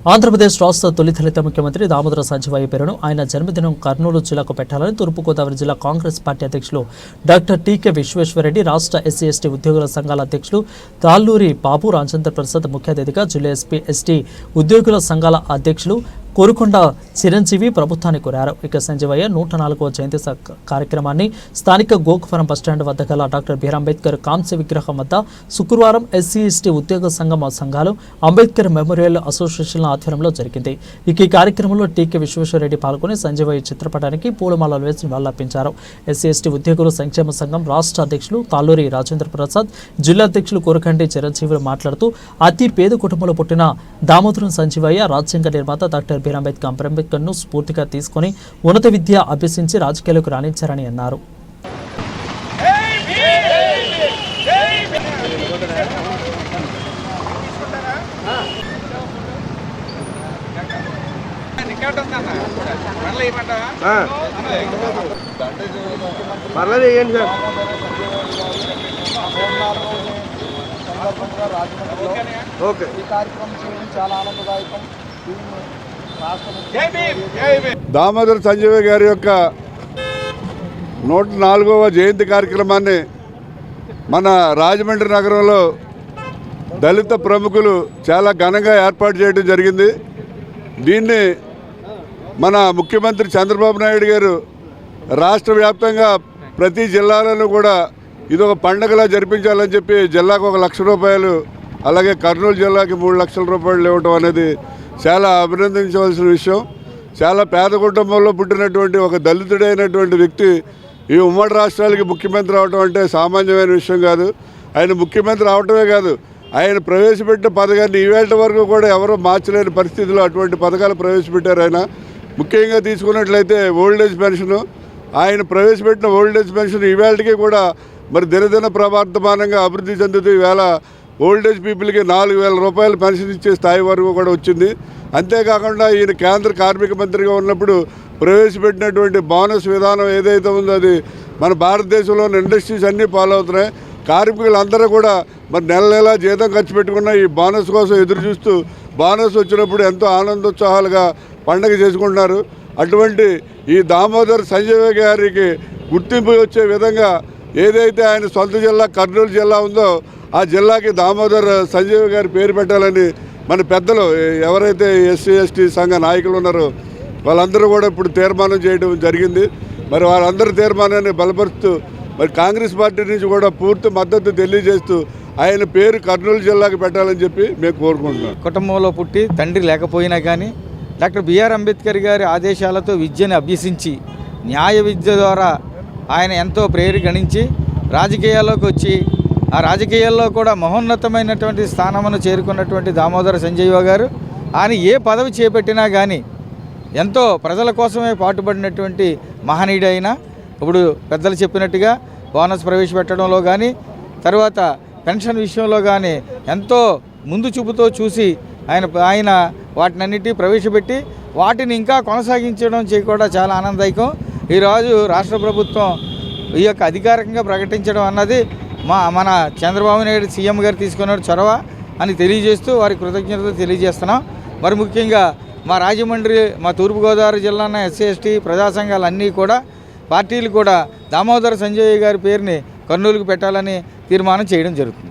ఆంధ్రప్రదేశ్ రాష్ట్ర తొలి దళిత ముఖ్యమంత్రి దామోదర సంజీవయ్య పేరును ఆయన జన్మదినం కర్నూలు జిల్లాకు పెట్టాలని తూర్పుగోదావరి జిల్లా కాంగ్రెస్ పార్టీ అధ్యక్షులు డాక్టర్ టీకే విశ్వేశ్వరరెడ్డి రాష్ట్ర ఎస్సీ ఎస్టీ ఉద్యోగుల సంఘాల అధ్యక్షులు తాళ్ళూరి బాబు రాజేంద్ర ప్రసాద్ ముఖ్య అతిథిగా జిల్లా ఎస్పీ ఎస్టీ ఉద్యోగుల సంఘాల అధ్యక్షులు కోరుకొండ చిరంజీవి ప్రభుత్వాన్ని కోరారు. ఇక సంజీవయ్య నూట నాలుగవ జయంతి కార్యక్రమాన్ని స్థానిక గోకువరం బస్టాండ్ వద్ద గల డాక్టర్ బిఆర్ అంబేద్కర్ కాంస్య విగ్రహం వద్ద శుక్రవారం ఎస్సీ ఎస్టీ ఉద్యోగ సంఘం సంఘాలు అంబేద్కర్ మెమోరియల్ అసోసియేషన్ ఆధ్వర్యంలో జరిగింది. ఇక ఈ కార్యక్రమంలో టీకే విశ్వేశ్వరరెడ్డి పాల్గొని సంజీవయ్య చిత్రపటానికి పూలమాలలు వేసి నివాళులర్పించారు. ఎస్సీ ఎస్టీ ఉద్యోగుల సంక్షేమ సంఘం రాష్ట్ర అధ్యక్షులు తాళ్ళూరి రాజేంద్ర ప్రసాద్ జిల్లా అధ్యక్షులు కోరకండి చిరంజీవులు మాట్లాడుతూ అతి పేద కుటుంబంలో పుట్టిన దామోదరం సంజీవయ్య రాజ్యాంగ నిర్మాత డాక్టర్ బీర్ అంబేద్కర్ అంబేద్కర్ను స్ఫూర్తిగా తీసుకుని ఉన్నత విద్య అభ్యసించి రాజకీయాలకు రాణించారని అన్నారు. పర్లేదు వేయండి సార్ ఓకే ఈ కార్యక్రమం చేయడం చాలా ఆనందదాయకం. దీన్ని దామోదర్ సంజీవ గారి యొక్క నూట నాలుగవ జయంతి కార్యక్రమాన్ని మన రాజమండ్రి నగరంలో దళిత ప్రముఖులు చాలా ఘనంగా ఏర్పాటు చేయడం జరిగింది. దీన్ని మన ముఖ్యమంత్రి చంద్రబాబు నాయుడు గారు రాష్ట్ర వ్యాప్తంగా ప్రతి జిల్లాలోనూ కూడా ఇది ఒక పండగలా జరిపించాలని చెప్పి జిల్లాకు ఒక లక్ష రూపాయలు అలాగే కర్నూలు జిల్లాకి మూడు లక్షల రూపాయలు ఇవ్వటం అనేది చాలా అభినందించవలసిన విషయం. చాలా పేద కుటుంబంలో పుట్టినటువంటి ఒక దళితుడైనటువంటి వ్యక్తి ఈ ఉమ్మడి రాష్ట్రాలకి ముఖ్యమంత్రి అవటం అంటే సామాన్యమైన విషయం కాదు. ఆయన ముఖ్యమంత్రి అవటమే కాదు. ఆయన ప్రవేశపెట్టిన పథకాన్ని ఈవేళ వరకు కూడా ఎవరూ మార్చలేని పరిస్థితిలో అటువంటి పథకాలు ప్రవేశపెట్టారు ఆయన. ముఖ్యంగా తీసుకున్నట్లయితే ఓల్డ్ ఏజ్ పెన్షను ఆయన ప్రవేశపెట్టిన ఓల్డ్ ఏజ్ పెన్షన్ ఈవేళకి కూడా మరి దినదిన ప్రవర్తమానంగా అభివృద్ధి చెందుతూ ఈవేళ ఓల్డ్ ఏజ్ పీపుల్కి నాలుగు వేల రూపాయలు పెన్షన్ ఇచ్చే స్థాయి వరకు కూడా వచ్చింది. అంతేకాకుండా ఈయన కేంద్ర కార్మిక మంత్రిగా ఉన్నప్పుడు ప్రవేశపెట్టినటువంటి బోనస్ విధానం ఏదైతే ఉందో అది మన భారతదేశంలోని ఇండస్ట్రీస్ అన్నీ ఫాలో అవుతున్నాయి. కార్మికులందరూ కూడా మరి నెల నెలా జీతం ఖర్చు పెట్టుకున్న ఈ బోనస్ కోసం ఎదురు చూస్తూ బోనస్ వచ్చినప్పుడు ఎంతో ఆనందోత్సాహాలుగా పండగ చేసుకుంటున్నారు. అటువంటి ఈ దామోదర్ సంజయ్ గారికి గుర్తింపు వచ్చే విధంగా ఏదైతే ఆయన సొంత జిల్లా కర్నూలు జిల్లా ఉందో ఆ జిల్లాకి దామోదర్ సంజీవ్ గారి పేరు పెట్టాలని మన పెద్దలు ఎవరైతే ఎస్సీ ఎస్టీ సంఘ నాయకులు ఉన్నారో వాళ్ళందరూ కూడా ఇప్పుడు తీర్మానం చేయడం జరిగింది. మరి వాళ్ళందరి తీర్మానాన్ని బలపరుస్తూ మరి కాంగ్రెస్ పార్టీ నుంచి కూడా పూర్తి మద్దతు తెలియజేస్తూ ఆయన పేరు కర్నూలు జిల్లాకు పెట్టాలని చెప్పి మేము కోరుకుంటున్నాం. కుటుంబంలో పుట్టి తండ్రి లేకపోయినా కానీ డాక్టర్ బిఆర్ అంబేద్కర్ గారి ఆదేశాలతో విద్యను అభ్యసించి న్యాయ విద్య ద్వారా ఆయన ఎంతో ప్రేరిగణించి రాజకీయాల్లోకి వచ్చి ఆ రాజకీయాల్లో కూడా మహోన్నతమైనటువంటి స్థానమును చేరుకున్నటువంటి దామోదర సంజీవ గారు. ఆయన ఏ పదవి చేపట్టినా కానీ ఎంతో ప్రజల కోసమే పాటుపడినటువంటి మహనీయుడైన ఇప్పుడు పెద్దలు చెప్పినట్టుగా బోనస్ ప్రవేశపెట్టడంలో కానీ తర్వాత పెన్షన్ విషయంలో కానీ ఎంతో ముందు చూపుతో చూసి ఆయన ఆయన వాటినన్నిటి ప్రవేశపెట్టి వాటిని ఇంకా కొనసాగించడం కూడా చాలా ఆనందదాయకం. ఈరోజు రాష్ట్ర ప్రభుత్వం ఈ యొక్క అధికారికంగా ప్రకటించడం అన్నది మా మన చంద్రబాబు నాయుడు సీఎం గారు తీసుకున్నాడు చొరవ అని తెలియజేస్తూ వారి కృతజ్ఞతలు తెలియజేస్తున్నాం. మరి ముఖ్యంగా మా రాజమండ్రి మా తూర్పుగోదావరి జిల్లాన ఎస్సీ ఎస్టీ ప్రజా సంఘాలు అన్నీ కూడా పార్టీలు కూడా దామోదర సంజయ్ గారి పేరుని కర్నూలుకు పెట్టాలని తీర్మానం చేయడం జరుగుతుంది.